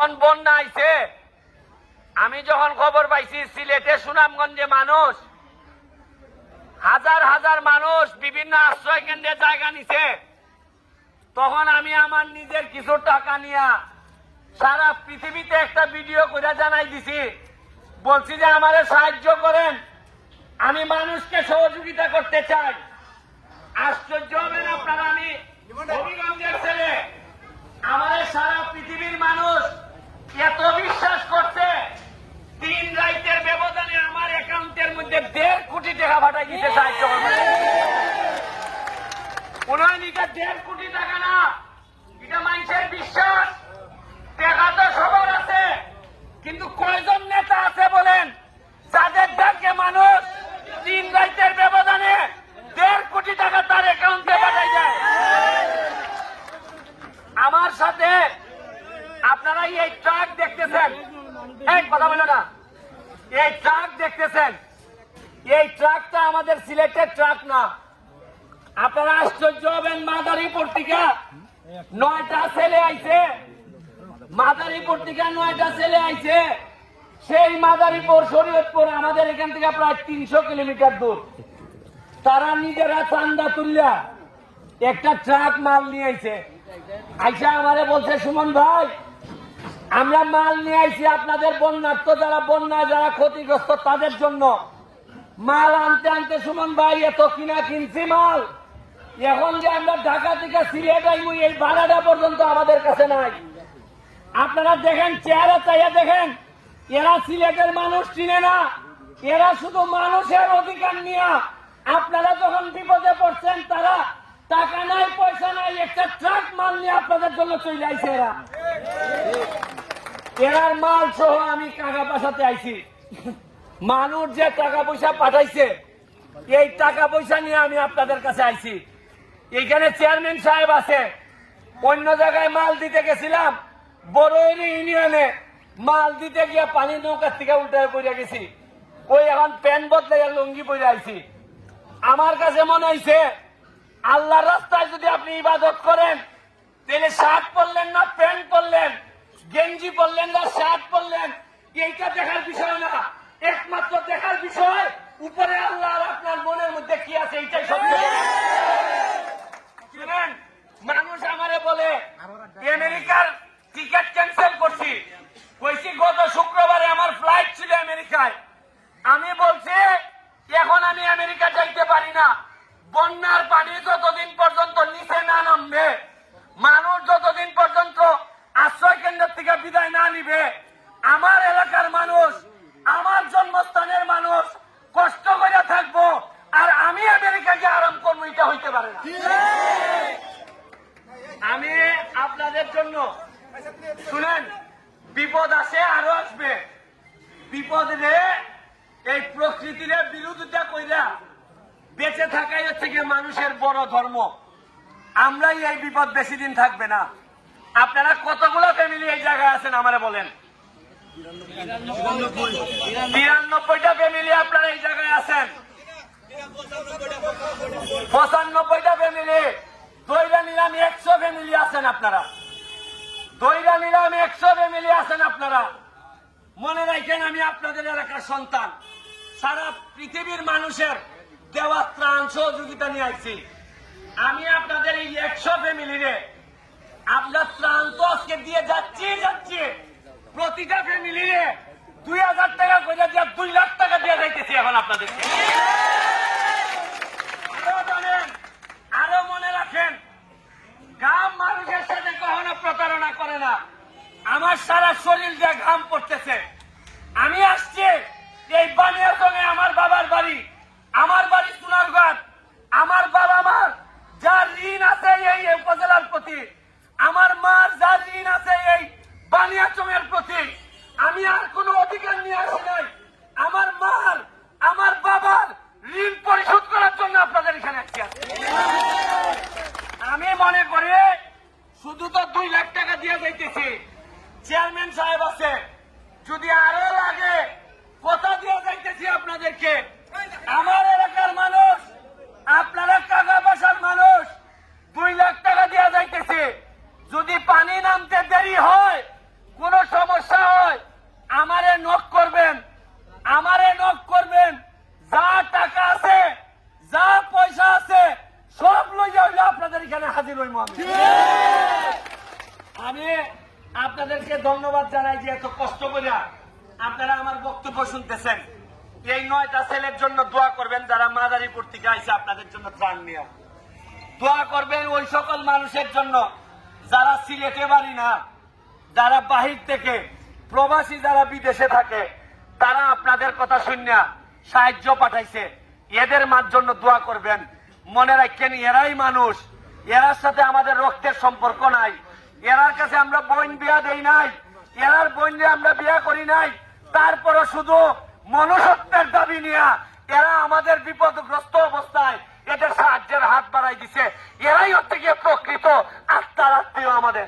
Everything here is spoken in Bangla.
যখন বন্যা আইছে, আমি যখন খবর পাইছি, সিলেটে সুনামগঞ্জে মানুষ, হাজার হাজার মানুষ বিভিন্ন আশ্রয় কেন্দ্রে জায়গা নিছে, তখন আমি আমার নিজের কিছু টাকা নিয়া সারা পৃথিবীতে একটা ভিডিও করে জানাই দিছি। বলছি যে আমারে সাহায্য করেন, আমি মানুষকে সহযোগিতা করতে চাই। আশ্চর্য হবেন আপনারা আমি, হবিগঞ্জের ছেলে। আমাদের সারা পৃথিবীর মানুষ এত বিশ্বাস করছে। তিন রাইতের ব্যবধানে আমার অ্যাকাউন্টের মধ্যে দেড় কোটি টাকা পাঠাই দিতে সাহায্য করবে। নিকা দেড় কোটি টাকা না, এটা মানুষের বিশ্বাস। টাকা তো সবার আছে, কিন্তু কয়জন নেতা আছে বলেন? যাদের ডাকে মানুষ তিন রাইতের ব্যবধানে দেড় কোটি টাকা তার অ্যাকাউন্টে পাঠাই যায় আমার সাথে আপনারা এই ট্রাক দেখতেছেন। কথা বলো না। এই ট্রাক দেখতেছেন। এই ট্রাকটা আমাদের সিলেটের ট্রাক না। আপনারা আশ্চর্য হবেন মাদারীপুর থেকে নয়টা ছেলে আইছে। মাদারীপুর থেকে নয়টা ছেলে আইছে। সেই মাদারীপুর শরীয়তপুর আমাদের এখান থেকে প্রায় তিনশো কিলোমিটার দূর। তারা নিজেরা চান্দা তুললা একটা ট্রাক মাল নিয়ে আইছে। আইসা আমারে বলছে, সুমন ভাই আমরা মাল নিয়ে আইছি আপনাদের বন্যার্থ যারা বন্যা, যারা ক্ষতিগ্রস্ত, তাদের জন্য। মাল আনতে আনতে সুমন ভাই এত কিনা কিনছি মাল। এখন যে আমরা ঢাকা থেকে সিলেট আইমু এই ভাড়াটা পর্যন্ত আমাদের কাছে নাই। আপনারা দেখেন, চেহারা চাইয়া দেখেন, এরা সিলেটের মানুষ চিনে না। এরা শুধু মানুষের অধিকার নিয়ে। আপনারা যখন বিপদে পড়ছেন, তারা টাকা নাই, পয়সা নাই, একটা ট্রাক মাল নিয়ে আপনাদের জন্য চলে আইছে এরা। এরার মাল সহ আমি টাকা পাঠাতে আইছি। মানুষ যে টাকা পয়সা পাঠাইছে, এই টাকা পয়সা নিয়ে আমি আপনাদের কাছে আইছি। এইখানে চেয়ারম্যান সাহেব আছে, অন্য জায়গায় মাল দিতে গেছিলাম বড়ইরি ইউনিয়নে মাল দিতে গিয়া পানি নৌকার থেকে উল্টে পড়ে গেছি। ওই এখন প্যান্ট বদলে লুঙ্গি পরে আইছি। আমার কাছে মনে হয়েছে আল্লাহর রাস্তায় যদি আপনি ইবাদত করেন, তাহলে শার্ট পরলেন না প্যান্ট পরলেন। গেঞ্জি পরলেন না, শার্ট পরলেন, এইটা দেখার বিষয় না। একমাত্র দেখার বিষয়, উপরে আল্লাহ আপনার মনের মধ্যে কি আছে, এইটাই সব। মানুষ আমারে বলে, আমেরিকার টিকিট ক্যান্সেল করছি। কইছি, গত শুক্রবারে আমার ফ্লাইট ছিল আমেরিকায়। আমি বলছি, এখন আমি আমেরিকা যাইতে পারি না। বন্যার পানি যতদিন পর্যন্ত নিচে না নামবে, মানুষ যতদিন পর্যন্ত আশ্রয় কেন্দ্র থেকে বিদায় না নিবে। আমার এলাকার মানুষ, আমার জন্মস্থানের মানুষ, কষ্ট করে থাকব, আর আমি আমেরিকাকে আরাম করব, এটা হইতে পারে আমি আপনাদের জন্য, শুনেন, বিপদ আসে আরও আসবে। বিপদ রে, এই প্রকৃতির বিরোধিতা কইরা বেঁচে থাকাই হচ্ছে মানুষের বড় ধর্ম। আমরাই এই বিপদ বেশি দিন থাকবে না। আপনারা কতগুলো ফ্যামিলি এই জায়গায় আছেন আমারে বলেন? তিরানব্বইটা ফ্যামিলি আপনারা এই জায়গায় আছেন। পঁচানব্বইটা ফ্যামিলি দইরা নিলাম একশো ফ্যামিলি আছেন আপনারা। দইরা নিলাম একশো ফ্যামিলি আছেন আপনারা। মনে রাখেন, আমি আপনাদের এলাকার সন্তান। সারা পৃথিবীর মানুষের দেওয়া ত্রাণ সহযোগিতা নিয়ে আসছি আমি আপনাদের এই একশো ফ্যামিলিরে আপনার ত্রাণ তো আজকে দিয়ে যাচ্ছি যাচ্ছি। প্রতিটা ফ্যামিলিরে দুই হাজার টাকা করে দিয়ে দুই লাখ টাকা দিয়ে যাইতেছি এখন আপনাদেরকে আরও জানেন আরও মনে রাখেন গ্রাম মানুষের সাথে কখনো প্রতারণা করে না আমার সারা শরীর দিয়ে ঘাম পড়তেছে আমি আসছি এই বানিয়া সঙ্গে আমার বাবার বাড়ি আমার বাড়ি সোনারঘাট আমার বাবা মার যার ঋণ আছে এই উপজেলার প্রতি আমার মার যার ঋণ আছে এই বানিয়াচমের প্রতি আমি আর কোনো অধিকার নিয়ে আসি নাই আমার মার আমার বাবার ঋণ পরিশোধ করার জন্য আপনাদের এখানে আসছি আজকে। আমি মনে করে শুধু তো দুই লাখ টাকা দিয়ে যাইতেছি। চেয়ারম্যান সাহেব আছে। যদি আরও লাগে, কথা দিয়ে যাইতেছি আপনাদেরকে। আমার এলাকার মানুষ আমি আমি আপনাদেরকে ধন্যবাদ জানাই যে এত কষ্ট করে আপনারা আমার বক্তব্য শুনতেছেন। এই নয়টা ছেলের জন্য দোয়া করবেন যারা মাদারীপুর থেকে আইসে আপনাদের জন্য ত্রাণ নিয়ে। দোয়া করবেন ওই সকল মানুষের জন্য যারা সিলেটে বাড়ি না, যারা বাহির থেকে প্রবাসী যারা বিদেশে থাকে, তারা আপনাদের কথা শুনিয়া সাহায্য পাঠাইছে। এদের মার জন্য দোয়া করবেন। মনে রাখেন, এরাই মানুষ। এরার সাথে আমাদের রক্তের সম্পর্ক নাই। এরার কাছে আমরা বইন বিয়া দেই নাই। এরার বোন আমরা বিয়া করি নাই। তারপরও শুধু মনুষ্যত্বের দাবি নিয়ে এরা আমাদের বিপদগ্রস্ত অবস্থায় এদের সাহায্যের হাত বাড়াই দিছে। এরাই হচ্ছে গিয়ে প্রকৃত আত্মার আত্মীয় আমাদের।